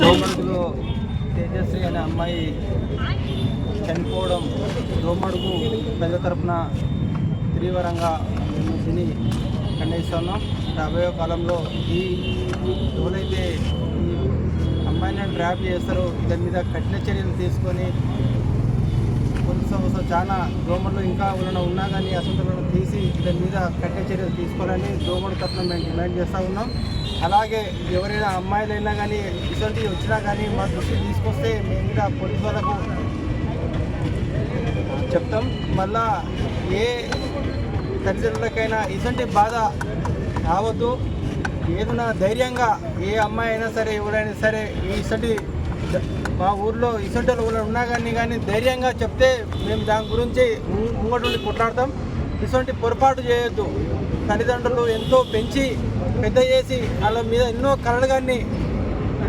దోమడుగులో తేజస్వి అనే అమ్మాయి చనిపోవడం దోమడుగు ప్రజల తరపున తీవ్రంగా మేము దీన్ని ఖండిస్తున్నాం. రాబోయే కాలంలో ఈ ఎవరైతే ఈ అమ్మాయిని ట్రాప్ చేస్తారో దాని మీద కఠిన చర్యలు తీసుకొని చాలా దోమలు ఇంకా ఉన్న ఉన్నా కానీ అసంతలను తీసి దాని మీద కట్టే చర్యలు తీసుకోవాలని దోమడు తరఫున మేము డిమాండ్ చేస్తూ ఉన్నాం. అలాగే ఎవరైనా అమ్మాయిలైనా కానీ ఇసంటి వచ్చినా కానీ మా దృష్టికి తీసుకొస్తే మేము కూడా పోలీస్ వాళ్ళకు చెప్తాం. మళ్ళా ఏ తల్లిదండ్రులకైనా ఇటువంటి బాధ రావద్దు. ఏదైనా ధైర్యంగా ఏ అమ్మాయి అయినా సరే ఎవరైనా సరే ఇటువంటి మా ఊర్లో ఇటువంటి ఊళ్ళో ఉన్నా కానీ కానీ ధైర్యంగా చెప్తే మేము దాని గురించి ము- ముంగటుండి కొట్లాడతాం. ఇటువంటి పొరపాటు చేయొద్దు. తల్లిదండ్రులు ఎంతో పెంచి పెద్ద చేసి వాళ్ళ మీద ఎన్నో కళలు కానీ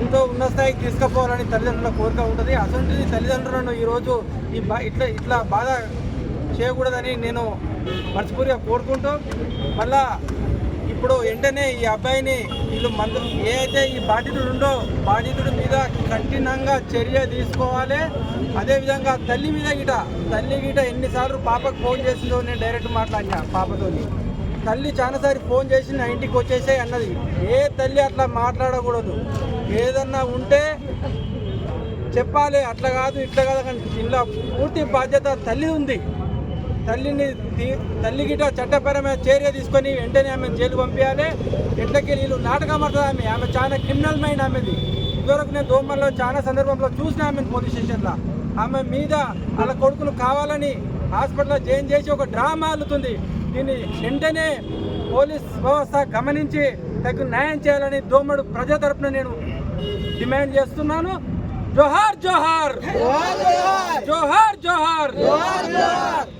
ఎంతో ఉన్న స్థాయికి తీసుకుపోవాలని తల్లిదండ్రుల కోరిక ఉంటుంది. అసలు తల్లిదండ్రులను ఈరోజు ఈ బా ఇట్లా ఇట్లా బాధ చేయకూడదని నేను మనస్ఫూర్తిగా కోరుకుంటూ మళ్ళా ఇప్పుడు వెంటనే ఈ అబ్బాయిని వీళ్ళు మందు ఏదైతే ఈ బాధితుడు ఉందో బాధితుడి మీద కఠినంగా చర్య తీసుకోవాలి. అదేవిధంగా తల్లి మీద గిట తల్లి గిట ఎన్నిసార్లు పాపకు ఫోన్ చేసిందో నేను డైరెక్ట్ మాట్లాడినా పాపతో తల్లి చాలాసారి ఫోన్ చేసి నా ఇంటికి వచ్చేసే అన్నది. ఏ తల్లి అట్లా మాట్లాడకూడదు. ఏదన్నా ఉంటే చెప్పాలి. అట్లా కాదు ఇట్లా కాదు. కానీ ఇలా పూర్తి బాధ్యత తల్లి ఉంది. తల్లిని తల్లిగిట తల్లి చట్టపరమైన చర్య తీసుకొని వెంటనే ఆమె జైలు పంపించాలి. ఎట్లకి వీళ్ళు నాటకం ఆడుతుంది ఆమె. ఆమె చాలా క్రిమినల్ మైండ్ ఆమెది. ఇదివరకు నేను దోమల్లో చాలా సందర్భంలో చూసిన ఆమె పోలీస్ స్టేషన్లో. ఆమె మీద వాళ్ళ కొడుకులు కావాలని హాస్పిటల్లో జాయిన్ చేసి ఒక డ్రామా అల్లుతుంది. దీన్ని వెంటనే పోలీస్ వ్యవస్థ గమనించి తగు న్యాయం చేయాలని దోమడు ప్రజా తరపున నేను డిమాండ్ చేస్తున్నాను. జోహార్ జోహార్! జోహార్ జోహార్!